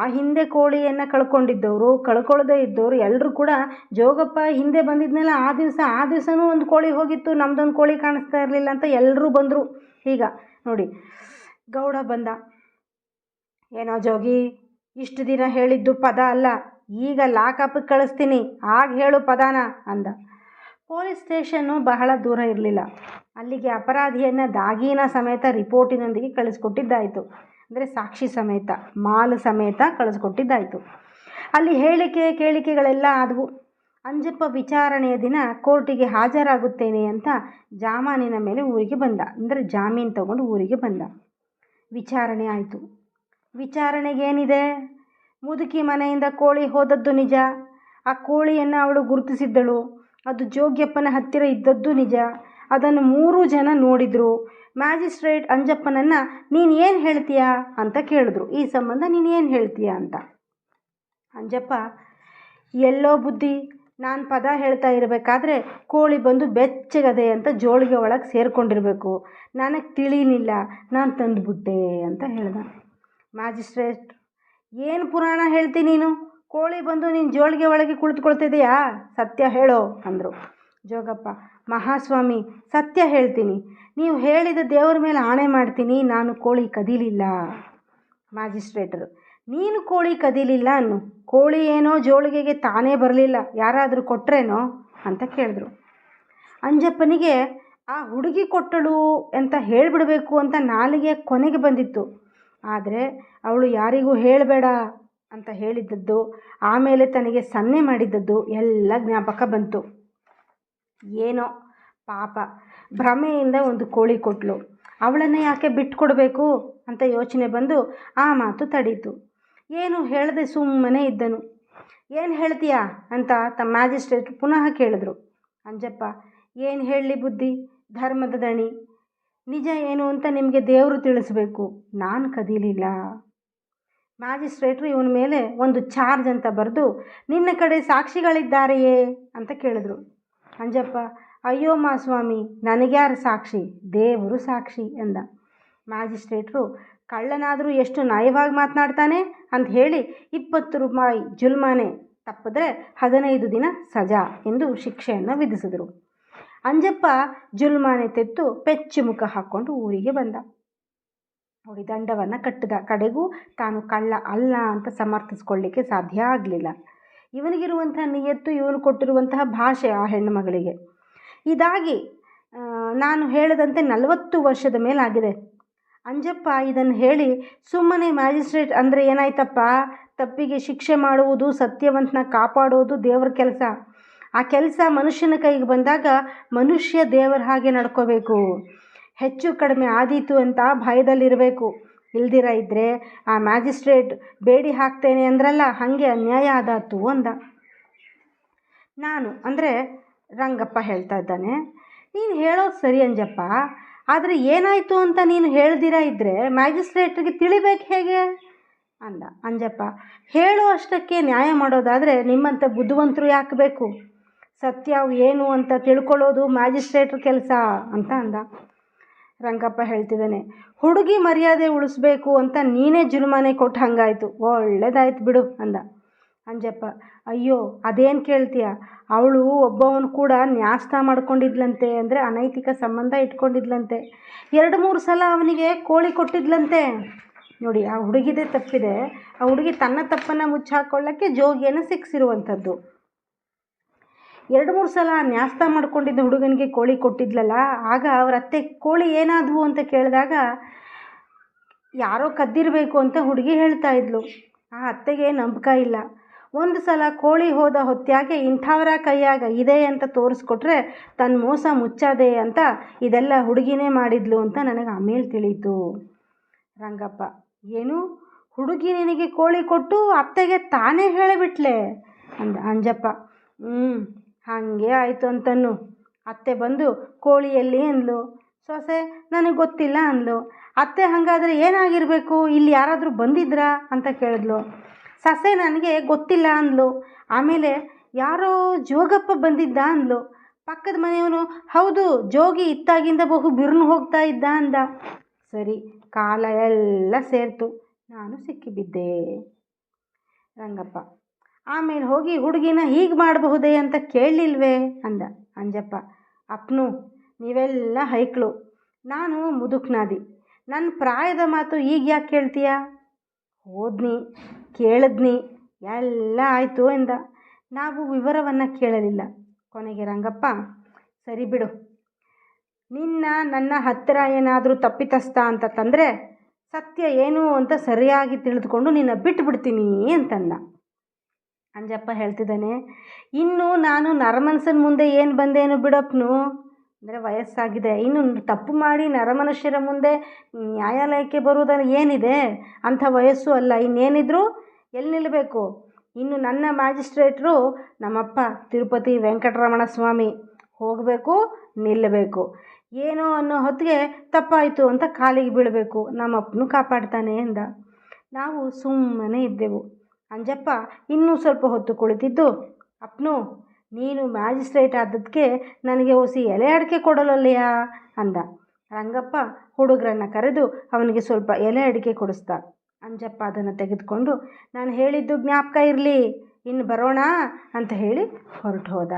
ಆ ಹಿಂದೆ ಕೋಳಿಯನ್ನು ಕಳ್ಕೊಂಡಿದ್ದವರು ಕಳ್ಕೊಳ್ಳದೇ ಇದ್ದವರು ಎಲ್ಲರೂ ಕೂಡ ಜೋಗಪ್ಪ ಹಿಂದೆ ಬಂದಿದ್ನಲ್ಲ ಆ ದಿವಸ, ಆ ದಿವಸನೂ ಒಂದು ಕೋಳಿ ಹೋಗಿತ್ತು ನಮ್ಮದೊಂದು ಕೋಳಿ ಕಾಣಿಸ್ತಾ ಇರಲಿಲ್ಲ ಅಂತ ಎಲ್ಲರೂ ಬಂದರು. ಈಗ ನೋಡಿ, ಗೌಡ ಬಂದ. ಏನೋ ಜೋಗಿ, ಇಷ್ಟು ದಿನ ಹೇಳಿದ್ದು ಪದ ಅಲ್ಲ, ಈಗ ಲಾಕಪ್ಪಿಗೆ ಕಳಿಸ್ತೀನಿ, ಆಗ ಹೇಳು ಪದಾನ ಅಂದ. ಪೊಲೀಸ್ ಸ್ಟೇಷನ್ನು ಬಹಳ ದೂರ ಇರಲಿಲ್ಲ. ಅಲ್ಲಿಗೆ ಅಪರಾಧಿಯನ್ನು ದಾಗಿನ ಸಮೇತ ರಿಪೋರ್ಟಿನೊಂದಿಗೆ ಕಳಿಸ್ಕೊಟ್ಟಿದ್ದಾಯಿತು. ಅಂದರೆ ಸಾಕ್ಷಿ ಸಮೇತ, ಮಾಲ್ ಸಮೇತ ಕಳಿಸ್ಕೊಟ್ಟಿದ್ದಾಯಿತು. ಅಲ್ಲಿ ಹೇಳಿಕೆ, ಕೇಳಿಕೆಗಳೆಲ್ಲ ಆದವು. ಅಂಜಪ್ಪ ವಿಚಾರಣೆಯ ದಿನ ಕೋರ್ಟಿಗೆ ಹಾಜರಾಗುತ್ತೇನೆ ಅಂತ ಜಾಮಾನಿನ ಮೇಲೆ ಊರಿಗೆ ಬಂದ. ಅಂದರೆ ಜಾಮೀನು ತಗೊಂಡು ಊರಿಗೆ ಬಂದ. ವಿಚಾರಣೆ ಆಯಿತು. ವಿಚಾರಣೆಗೇನಿದೆ? ಮುದುಕಿ ಮನೆಯಿಂದ ಕೋಳಿ ಹೋದದ್ದು ನಿಜ? ಆ ಕೋಳಿಯನ್ನು ಅವಳು ಗುರುತಿಸಿದ್ದಳು. ಅದು ಜೋಗ್ಯಪ್ಪನ ಹತ್ತಿರ ಇದ್ದದ್ದು ನಿಜ. ಅದನ್ನು ಮೂರು ಜನ ನೋಡಿದರು. ಮ್ಯಾಜಿಸ್ಟ್ರೇಟ್ ಅಂಜಪ್ಪನನ್ನು, ನೀನು ಏನು ಹೇಳ್ತೀಯಾ? ಅಂತ ಕೇಳಿದ್ರು. ಈ ಸಂಬಂಧ ನೀನು ಏನು ಹೇಳ್ತೀಯಾ? ಅಂತ. ಅಂಜಪ್ಪ, ಎಲ್ಲೋ ಬುದ್ಧಿ, ನಾನು ಪದ ಹೇಳ್ತಾ ಇರಬೇಕಾದ್ರೆ ಕೋಳಿ ಬಂದು ಬೆಚ್ಚಗದೆ ಅಂತ ಜೋಳಿಗೆ ಒಳಗೆ ಸೇರಿಕೊಂಡಿರಬೇಕು. ನನಗೆ ತಿಳಿಲಿಲ್ಲ, ನಾನು ತಂದುಬಿಟ್ಟೆ, ಅಂತ ಹೇಳ್ದ. ಮ್ಯಾಜಿಸ್ಟ್ರೇಟ್, ಏನು ಪುರಾಣ ಹೇಳ್ತಿ ನೀನು? ಕೋಳಿ ಬಂದು ನಿನ್ನ ಜೋಳಿಗೆ ಒಳಗೆ ಕುಳಿತುಕೊಳ್ತಿದೆಯಾ? ಸತ್ಯ ಹೇಳೋ, ಅಂದರು. ಜೋಗಪ್ಪ, ಮಹಾಸ್ವಾಮಿ, ಸತ್ಯ ಹೇಳ್ತೀನಿ. ನೀವು ಹೇಳಿದ ದೇವ್ರ ಮೇಲೆ ಆಣೆ ಮಾಡ್ತೀನಿ, ನಾನು ಕೋಳಿ ಕದೀಲಿಲ್ಲ. ಮ್ಯಾಜಿಸ್ಟ್ರೇಟರು, ನೀನು ಕೋಳಿ ಕದೀಲಿಲ್ಲ ಅನ್ನು. ಕೋಳಿ ಏನೋ ಜೋಳಿಗೆಗೆ ತಾನೇ ಬರಲಿಲ್ಲ, ಯಾರಾದರೂ ಕೊಟ್ರೇನೋ? ಅಂತ ಕೇಳಿದ್ರು. ಅಂಜಪ್ಪನಿಗೆ, ಆ ಹುಡುಗಿ ಕೊಟ್ಟಳು ಅಂತ ಹೇಳಿಬಿಡಬೇಕು ಅಂತ ನಾಲಿಗೆ ಕೊನೆಗೆ ಬಂದಿತ್ತು. ಆದರೆ ಅವಳು ಯಾರಿಗೂ ಹೇಳಬೇಡ. ಅಂತ ಹೇಳಿದ್ದದ್ದು, ಆಮೇಲೆ ತನಗೆ ಸನ್ನೆ ಮಾಡಿದ್ದದ್ದು ಎಲ್ಲ ಜ್ಞಾಪಕ ಬಂತು. ಏನೋ ಪಾಪ, ಭ್ರಮೆಯಿಂದ ಒಂದು ಕೋಳಿ ಕೊಟ್ಲು. ಅವಳನ್ನು ಯಾಕೆ ಬಿಟ್ಕೊಡ್ಬೇಕು ಅಂತ ಯೋಚನೆ ಬಂದು ಆ ಮಾತು ತಡೀತು. ಏನು ಹೇಳದೆ ಸುಮ್ಮನೆ ಇದ್ದನು. ಏನು ಹೇಳ್ತೀಯಾ? ಅಂತ ತಮ್ಮ ಮ್ಯಾಜಿಸ್ಟ್ರೇಟ್ ಪುನಃ ಕೇಳಿದ್ರು. ಅಂಜಪ್ಪ, ಏನು ಹೇಳಲಿ ಬುದ್ಧಿ? ಧರ್ಮದ ದಣಿ. ನಿಜ ಏನು ಅಂತ ನಿಮಗೆ ದೇವರು ತಿಳಿಸ್ಬೇಕು. ನಾನು ಕದೀಲಿಲ್ಲ. ಮ್ಯಾಜಿಸ್ಟ್ರೇಟ್ರು ಇವನ ಮೇಲೆ ಒಂದು ಚಾರ್ಜ್ ಅಂತ ಬರೆದು, ನಿನ್ನ ಕಡೆ ಸಾಕ್ಷಿಗಳಿದ್ದಾರೆಯೇ? ಅಂತ ಕೇಳಿದ್ರು. ಅಂಜಪ್ಪ, ಅಯ್ಯೋ ಮಾ ಸ್ವಾಮಿ, ನನಗ್ಯಾರು ಸಾಕ್ಷಿ? ದೇವರು ಸಾಕ್ಷಿ ಎಂದ. ಮ್ಯಾಜಿಸ್ಟ್ರೇಟ್ರು, ಕಳ್ಳನಾದರೂ ಎಷ್ಟು ನಯವಾಗಿ ಮಾತನಾಡ್ತಾನೆ? ಅಂತ ಹೇಳಿ, ಇಪ್ಪತ್ತು ರೂಪಾಯಿ ಜುಲ್ಮಾನೆ ತಪ್ಪಿದ್ರೆ ಹದಿನೈದು ದಿನ ಸಜಾ ಎಂದು ಶಿಕ್ಷೆಯನ್ನು ವಿಧಿಸಿದರು. ಅಂಜಪ್ಪ ಜುಲ್ಮಾನೆ ತೆತ್ತು ಪೆಚ್ಚು ಮುಖ ಹಾಕ್ಕೊಂಡು ಊರಿಗೆ ಬಂದ. ನೋಡಿ, ದಂಡವನ್ನು ಕಟ್ಟಿದ. ಕಡೆಗೂ ತಾನು ಕಳ್ಳ, ಅಲ್ಲ ಅಂತ ಸಮರ್ಥಿಸ್ಕೊಳ್ಳಿಕ್ಕೆ ಸಾಧ್ಯ ಆಗಲಿಲ್ಲ. ಇವನಿಗಿರುವಂಥ ನಿಯತ್ತು, ಇವನು ಕೊಟ್ಟಿರುವಂತಹ ಭಾಷೆ ಆ ಹೆಣ್ಣು ಮಗಳಿಗೆ. ಇದಾಗಿ ನಾನು ಹೇಳಿದಂತೆ ನಲವತ್ತು ವರ್ಷದ ಮೇಲಾಗಿದೆ. ಅಂಜಪ್ಪ ಇದನ್ನು ಹೇಳಿ, ಸುಮ್ಮನೆ ಮ್ಯಾಜಿಸ್ಟ್ರೇಟ್ ಅಂದರೆ ಏನಾಯ್ತಪ್ಪ? ತಪ್ಪಿಗೆ ಶಿಕ್ಷೆ ಮಾಡುವುದು, ಸತ್ಯವಂತನ ಕಾಪಾಡುವುದು ದೇವರ ಕೆಲಸ. ಆ ಕೆಲಸ ಮನುಷ್ಯನ ಕೈಗೆ ಬಂದಾಗ ಮನುಷ್ಯ ದೇವರ ಹಾಗೆ ನಡ್ಕೋಬೇಕು. ಹೆಚ್ಚು ಕಡಿಮೆ ಆದೀತು ಅಂತ ಭಯದಲ್ಲಿರಬೇಕು. ಇಲ್ದಿರ ಇದ್ದರೆ ಆ ಮ್ಯಾಜಿಸ್ಟ್ರೇಟ್ ಬೇಡಿ ಹಾಕ್ತೇನೆ ಅಂದ್ರಲ್ಲ, ಹಾಗೆ ಅನ್ಯಾಯ ಆದಾತು ಅಂದ. ನಾನು, ಅಂದರೆ ರಂಗಪ್ಪ ಹೇಳ್ತಾ ಇದ್ದಾನೆ, ನೀನು ಹೇಳೋದು ಸರಿ ಅಂಜಪ್ಪ, ಆದರೆ ಏನಾಯಿತು ಅಂತ ನೀನು ಹೇಳ್ದಿರ ಇದ್ದರೆ ಮ್ಯಾಜಿಸ್ಟ್ರೇಟ್ಗೆ ತಿಳಿಬೇಕು ಹೇಗೆ? ಅಂದ. ಅಂಜಪ್ಪ, ಹೇಳೋ ಅಷ್ಟಕ್ಕೆ ನ್ಯಾಯ ಮಾಡೋದಾದರೆ ನಿಮ್ಮಂಥ ಬುದ್ಧಿವಂತರು ಯಾಕೆ ಬೇಕು? ಸತ್ಯ, ಏನು ಅಂತ ತಿಳ್ಕೊಳ್ಳೋದು ಮ್ಯಾಜಿಸ್ಟ್ರೇಟ್ರ ಕೆಲಸ ಅಂತ ಅಂದ. ರಂಗಪ್ಪ ಹೇಳ್ತಿದ್ದಾನೆ, ಹುಡುಗಿ ಮರ್ಯಾದೆ ಉಳಿಸ್ಬೇಕು ಅಂತ ನೀನೇ ಜುಲ್ಮಾನೆ ಕೊಟ್ಟು ಹಂಗಾಯ್ತು, ಒಳ್ಳೇದಾಯ್ತು ಬಿಡು ಅಂದ. ಅಂಜಪ್ಪ, ಅಯ್ಯೋ, ಅದೇನು ಕೇಳ್ತೀಯ? ಅವಳು ಒಬ್ಬವನು ಕೂಡ ನ್ಯಾಸ್ತ ಮಾಡ್ಕೊಂಡಿದ್ಲಂತೆ ಅಂದರೆ ಅನೈತಿಕ ಸಂಬಂಧ ಇಟ್ಕೊಂಡಿದ್ಲಂತೆ. ಎರಡು ಮೂರು ಸಲ ಅವನಿಗೆ ಕೋಳಿ ಕೊಟ್ಟಿದ್ಲಂತೆ. ನೋಡಿ, ಆ ಹುಡುಗಿದೇ ತಪ್ಪಿದೆ. ಆ ಹುಡುಗಿ ತನ್ನ ತಪ್ಪನ್ನು ಮುಚ್ಚಾಕೊಳ್ಳೋಕ್ಕೆ ಜೋಗಿಯನ್ನು ಸಿಕ್ಸಿರುವಂಥದ್ದು. ಎರಡು ಮೂರು ಸಲ ನ್ಯಾಸ್ತ ಮಾಡ್ಕೊಂಡಿದ್ದ ಹುಡುಗನಿಗೆ ಕೋಳಿ ಕೊಟ್ಟಿದ್ಲಲ್ಲ, ಆಗ ಅವ್ರ ಅತ್ತೆ, ಕೋಳಿ ಏನಾದವು? ಅಂತ ಕೇಳಿದಾಗ, ಯಾರೋ ಕದ್ದಿರಬೇಕು ಅಂತ ಹುಡುಗಿ ಹೇಳ್ತಾ ಇದ್ಲು. ಆ ಅತ್ತೆಗೆ ನಂಬಕ ಇಲ್ಲ. ಒಂದು ಸಲ ಕೋಳಿ ಹೋದ ಹೊತ್ತಾಗೆ ಇಂಥವರ ಕೈಯಾಗ ಇದೆ ಅಂತ ತೋರಿಸ್ಕೊಟ್ರೆ ತನ್ನ ಮೋಸ ಮುಚ್ಚದೆ ಅಂತ ಇದೆಲ್ಲ ಹುಡುಗಿನೇ ಮಾಡಿದ್ಲು ಅಂತ ನನಗೆ ಆಮೇಲೆ ತಿಳಿಯಿತು. ರಂಗಪ್ಪ, ಏನು? ಹುಡುಗಿ ನಿನಗೆ ಕೋಳಿ ಕೊಟ್ಟು ಅತ್ತೆಗೆ ತಾನೇ ಹೇಳಿಬಿಟ್ಲೆ? ಅಂದ ಅಂಜಪ್ಪ ಹ್ಞೂ ಹಾಗೆ ಆಯಿತು ಅಂತನು ಅತ್ತೆ ಬಂದು ಕೋಳಿಯಲ್ಲಿ ಅಂದಳು ಸೊಸೆ ನನಗೆ ಗೊತ್ತಿಲ್ಲ ಅಂದಳು ಅತ್ತೆ ಹಾಗಾದರೆ ಏನಾಗಿರಬೇಕು? ಇಲ್ಲಿ ಯಾರಾದರೂ ಬಂದಿದ್ರಾ? ಅಂತ ಕೇಳಿದ್ಲು. ಸೊಸೆ ನನಗೆ ಗೊತ್ತಿಲ್ಲ ಅಂದಳು ಆಮೇಲೆ ಯಾರೋ ಜೋಗಪ್ಪ ಬಂದಿದ್ದ ಅಂದಳು ಪಕ್ಕದ ಮನೆಯವನು, ಹೌದು, ಜೋಗಿ ಇತ್ತಾಗಿಂದ ಬಹು ಬಿರುನು ಹೋಗ್ತಾ ಇದ್ದ ಅಂದ. ಸರಿ, ಕಾಲ ಎಲ್ಲ ಸೇರ್ತು. ನಾನು ಸಿಕ್ಕಿಬಿದ್ದೆ. ರಂಗಪ್ಪ. ಆಮೇಲೆ ಹೋಗಿ ಹುಡುಗಿನ ಹೀಗೆ ಮಾಡಬಹುದೇ ಅಂತ ಕೇಳಲಿಲ್ವೇ ಅಂದ ಅಂಜಪ್ಪ. ಅಪ್ನು, ನೀವೆಲ್ಲ ಹೈಕ್ಳು. ನಾನು ಮುದುಕ್ನಾದಿ. ನನ್ನ ಪ್ರಾಯದ ಮಾತು ಈಗ ಯಾಕೆ ಕೇಳ್ತೀಯ? ಹೋದ್ನಿ, ಕೇಳಿದ್ನಿ, ಎಲ್ಲ ಆಯಿತು ಎಂದ. ನಾವು ವಿವರವನ್ನು ಕೇಳಲಿಲ್ಲ. ಕೊನೆಗೆ, ರಂಗಪ್ಪ, ಸರಿ ಬಿಡು. ನಿನ್ನ ನನ್ನ ಹತ್ತಿರ ಏನಾದರೂ ತಪ್ಪಿತಸ್ಥ ಅಂತ ತಂದರೆ ಸತ್ಯ ಏನು ಅಂತ ಸರಿಯಾಗಿ ತಿಳಿದುಕೊಂಡು ನಿನ್ನ ಬಿಟ್ಟುಬಿಡ್ತೀನಿ ಅಂತಂದ. ಅಂಜಪ್ಪ ಹೇಳ್ತಿದ್ದಾನೆ, ಇನ್ನು ನಾನು ನರಮನಸ್ಸಿನ ಮುಂದೆ ಏನು ಬಂದೇನು ಬಿಡಪ್ಪನು ಅಂದರೆ ವಯಸ್ಸಾಗಿದೆ. ಇನ್ನು ತಪ್ಪು ಮಾಡಿ ನರಮನುಷ್ಯರ ಮುಂದೆ ನ್ಯಾಯಾಲಯಕ್ಕೆ ಬರುವುದನ್ನು ಏನಿದೆ? ಅಂಥ ವಯಸ್ಸು ಅಲ್ಲ. ಇನ್ನೇನಿದ್ರು ಎಲ್ಲಿ ನಿಲ್ಲಬೇಕು ಇನ್ನು ನನ್ನ ಮ್ಯಾಜಿಸ್ಟ್ರೇಟ್ರು ನಮ್ಮಪ್ಪ ತಿರುಪತಿ ವೆಂಕಟರಮಣ ಸ್ವಾಮಿ, ಹೋಗಬೇಕು ನಿಲ್ಲಬೇಕು ಏನೋ ಅನ್ನೋ ಹೊತ್ತಿಗೆ ತಪ್ಪಾಯಿತು ಅಂತ ಕಾಲಿಗೆ ಬೀಳಬೇಕು. ನಮ್ಮಪ್ಪನೂ ಕಾಪಾಡ್ತಾನೆ ಎಂದ. ನಾವು ಸುಮ್ಮನೆ ಇದ್ದೆವು. ಅಂಜಪ್ಪ ಇನ್ನೂ ಸ್ವಲ್ಪ ಹೊತ್ತು ಕುಳಿತಿದ್ದು ಅಪ್ಪನು ನೀನು ಮ್ಯಾಜಿಸ್ಟ್ರೇಟ್ ಆದದ್ಕೆ ನನಗೆ ಒಸಿ ಎಲೆ ಅಡಿಕೆ ಕೊಡಲಲ್ಲಯ್ಯ ಅಂದ. ರಂಗಪ್ಪ ಹುಡುಗರನ್ನು ಕರೆದು ಅವನಿಗೆ ಸ್ವಲ್ಪ ಎಲೆ ಅಡಿಕೆ ಕೊಡಿಸ್ದ. ಅಂಜಪ್ಪ ಅದನ್ನು ತೆಗೆದುಕೊಂಡು, ನಾನು ಹೇಳಿದ್ದು ಜ್ಞಾಪಕ ಇರಲಿ, ಇನ್ನು ಬರೋಣ? ಅಂತ ಹೇಳಿ ಹೊರಟು ಹೋದ.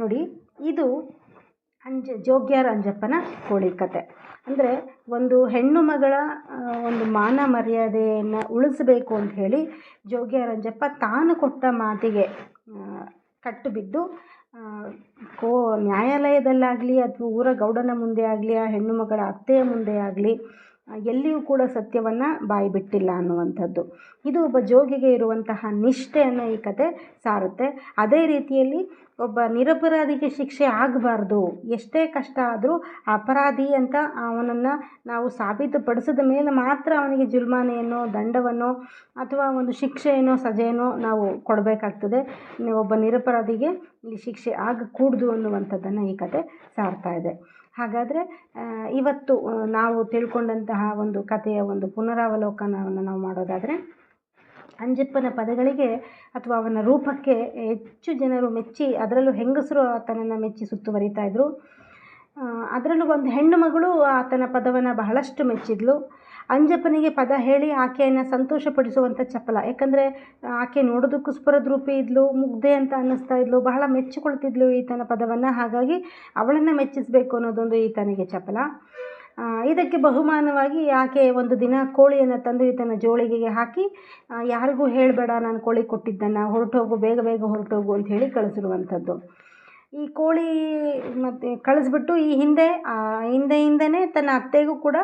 ನೋಡಿ, ಇದು ಅಂಜ ಜೋಗ್ಯಾರ ಅಂಜಪ್ಪನ ಕೋಳಿ ಕತೆ. ಅಂದರೆ ಒಂದು ಹೆಣ್ಣು ಮಗಳ ಒಂದು ಮಾನ ಮರ್ಯಾದೆಯನ್ನು ಉಳಿಸಬೇಕು ಅಂತ ಹೇಳಿ ಜೋಗ್ಯಾರಂಜಪ್ಪ ತಾನು ಕೊಟ್ಟ ಮಾತಿಗೆ ಆ, ಕಟ್ಟು ಬಿದ್ದು ಕೋ ನ್ಯಾಯಾಲಯದಲ್ಲಾಗಲಿ ಅಥವಾ ಊರ ಗೌಡನ ಮುಂದೆ ಆಗಲಿ ಆ ಹೆಣ್ಣು ಮಗಳ ಅತ್ತೆಯ ಮುಂದೆ ಆಗಲಿ ಎಲ್ಲಿಯೂ ಕೂಡ ಸತ್ಯವನ್ನು ಬಾಯಿ ಬಿಟ್ಟಿಲ್ಲ ಅನ್ನುವಂಥದ್ದು. ಇದು ಒಬ್ಬ ಜೋಗಿಗೆ ಇರುವಂತಹ ನಿಷ್ಠೆಯನ್ನು ಈ ಕತೆ ಸಾರುತ್ತೆ. ಅದೇ ರೀತಿಯಲ್ಲಿ ಒಬ್ಬ ನಿರಪರಾಧಿಗೆ ಶಿಕ್ಷೆ ಆಗಬಾರ್ದು. ಎಷ್ಟೇ ಕಷ್ಟ ಆದರೂ ಅಪರಾಧಿ ಅಂತ ಅವನನ್ನು ನಾವು ಸಾಬೀತುಪಡಿಸಿದ ಮೇಲೆ ಮಾತ್ರ ಅವನಿಗೆ ಜುಲ್ಮಾನೆಯನ್ನು, ದಂಡವನ್ನೋ ಅಥವಾ ಒಂದು ಶಿಕ್ಷೆಯನ್ನೋ, ಸಜೆಯನ್ನೋ ನಾವು ಕೊಡಬೇಕಾಗ್ತದೆ. ಒಬ್ಬ ನಿರಪರಾಧಿಗೆ ಇಲ್ಲಿ ಶಿಕ್ಷೆ ಆಗಕೂಡ್ದು ಅನ್ನುವಂಥದ್ದನ್ನು ಈ ಕತೆ ಸಾರ್ತಾ ಇದೆ. ಹಾಗಾದರೆ ಇವತ್ತು ನಾವು ತಿಳ್ಕೊಂಡಂತಹ ಒಂದು ಕಥೆಯ ಒಂದು ಪುನರಾವಲೋಕನವನ್ನು ನಾವು ಮಾಡೋದಾದರೆ, ಅಂಜಪ್ಪನ ಪದಗಳಿಗೆ ಅಥವಾ ಅವನ ರೂಪಕ್ಕೆ ಹೆಚ್ಚು ಜನರು ಮೆಚ್ಚಿ, ಅದರಲ್ಲೂ ಹೆಂಗಸರು ಆತನನ್ನು ಮೆಚ್ಚಿ ಸುತ್ತುವರಿತಾ ಇದ್ದರು ಅದರಲ್ಲೂ ಒಂದು ಹೆಣ್ಣು ಮಗಳು ಆತನ ಪದವನ್ನು ಬಹಳಷ್ಟು ಮೆಚ್ಚಿದ್ಲು. ಅಂಜಪ್ಪನಿಗೆ ಪದ ಹೇಳಿ ಆಕೆಯನ್ನು ಸಂತೋಷಪಡಿಸುವಂಥ ಚಪಲ. ಯಾಕಂದರೆ ಆಕೆ ನೋಡೋದಕ್ಕೂ ಸ್ಫುರದ್ರೂಪಿ ಇದ್ಲು, ಮುಗ್ಧೆ ಅಂತ ಅನ್ನಿಸ್ತಾ ಇದ್ಲು, ಬಹಳ ಮೆಚ್ಚಿಕೊಳ್ತಿದ್ಲು ಈತನ ಪದವನ್ನು. ಹಾಗಾಗಿ ಅವಳನ್ನು ಮೆಚ್ಚಿಸಬೇಕು ಅನ್ನೋದೊಂದು ಈತನಿಗೆ ಚಪಲ. ಇದಕ್ಕೆ ಬಹುಮಾನವಾಗಿ ಆಕೆ ಒಂದು ದಿನ ಕೋಳಿಯನ್ನು ತಂದು ಈತನ ಜೋಳಿಗೆಗೆ ಹಾಕಿ ಯಾರಿಗೂ ಹೇಳಬೇಡ, ನಾನು ಕೋಳಿ ಕೊಟ್ಟಿದ್ದನ್ನು, ಹೊರಟೋಗು, ಬೇಗ ಬೇಗ ಹೊರಟೋಗು ಅಂತ ಹೇಳಿ ಕಳಿಸಿರುವಂಥದ್ದು. ಈ ಕೋಳಿ ಮತ್ತು ಕಳಿಸ್ಬಿಟ್ಟು ಈ ಹಿಂದೆ ಹಿಂದೆ ಹಿಂದೆಯೇ ತನ್ನ ಅತ್ತೆಗೂ ಕೂಡ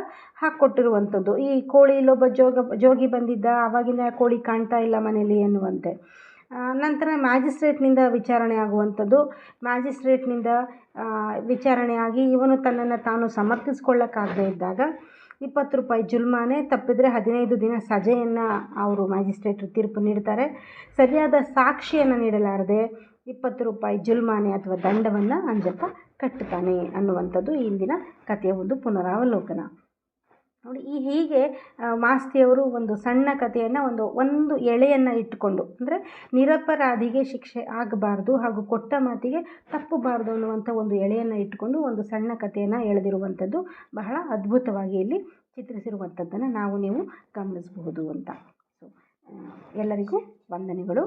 ಹಾಕ್ಕೊಟ್ಟಿರುವಂಥದ್ದು. ಈ ಕೋಳಿ ಇಲ್ಲೊಬ್ಬ ಜೋಗ, ಜೋಗಿ ಬಂದಿದ್ದ ಆವಾಗಿಂದ ಕೋಳಿ ಕಾಣ್ತಾ ಇಲ್ಲ ಮನೇಲಿ ಎನ್ನುವಂತೆ. ನಂತರ ಮ್ಯಾಜಿಸ್ಟ್ರೇಟ್ನಿಂದ ವಿಚಾರಣೆ ಆಗುವಂಥದ್ದು. ಮ್ಯಾಜಿಸ್ಟ್ರೇಟ್ನಿಂದ ವಿಚಾರಣೆಯಾಗಿ ವಿಚಾರಣೆ ಆಗಿ ಇವನು ತನ್ನನ್ನು ತಾನು ಸಮರ್ಥಿಸ್ಕೊಳ್ಳೋಕ್ಕಾಗದೆ ಇದ್ದಾಗ ಇಪ್ಪತ್ತು ರೂಪಾಯಿ ಜುಲ್ಮಾನೆ ತಪ್ಪಿದರೆ ಹದಿನೈದು ದಿನ ಸಜೆಯನ್ನು ಅವರು ಮ್ಯಾಜಿಸ್ಟ್ರೇಟ್ರು ತೀರ್ಪು ನೀಡ್ತಾರೆ. ಸರಿಯಾದ ಸಾಕ್ಷಿಯನ್ನು ನೀಡಲಾರದೆ ಇಪ್ಪತ್ತು ರೂಪಾಯಿ ಜುಲ್ಮಾನೆ ಅಥವಾ ದಂಡವನ್ನು ಅಂಜಪ್ಪ ಕಟ್ಟುತ್ತಾನೆ ಅನ್ನುವಂಥದ್ದು ಇಂದಿನ ಕಥೆಯ ಒಂದು ಪುನರಾವಲೋಕನ. ನೋಡಿ, ಈ ಹೀಗೆ ಮಾಸ್ತಿಯವರು ಒಂದು ಸಣ್ಣ ಕಥೆಯನ್ನು ಒಂದು ಒಂದು ಎಳೆಯನ್ನು ಇಟ್ಟುಕೊಂಡು, ಅಂದರೆ ನಿರಪರಾಧಿಗೆ ಶಿಕ್ಷೆ ಆಗಬಾರ್ದು ಹಾಗೂ ಕೊಟ್ಟ ಮಾತಿಗೆ ತಪ್ಪಬಾರ್ದು ಅನ್ನುವಂಥ ಒಂದು ಎಳೆಯನ್ನು ಇಟ್ಟುಕೊಂಡು ಒಂದು ಸಣ್ಣ ಕಥೆಯನ್ನು ಎಳೆದಿರುವಂಥದ್ದು ಬಹಳ ಅದ್ಭುತವಾಗಿ ಇಲ್ಲಿ ಚಿತ್ರಿಸಿರುವಂಥದ್ದನ್ನು ನಾವು ನೀವು ಗಮನಿಸಬಹುದು ಅಂತ. ಸೊ ಎಲ್ಲರಿಗೂ ವಂದನೆಗಳು.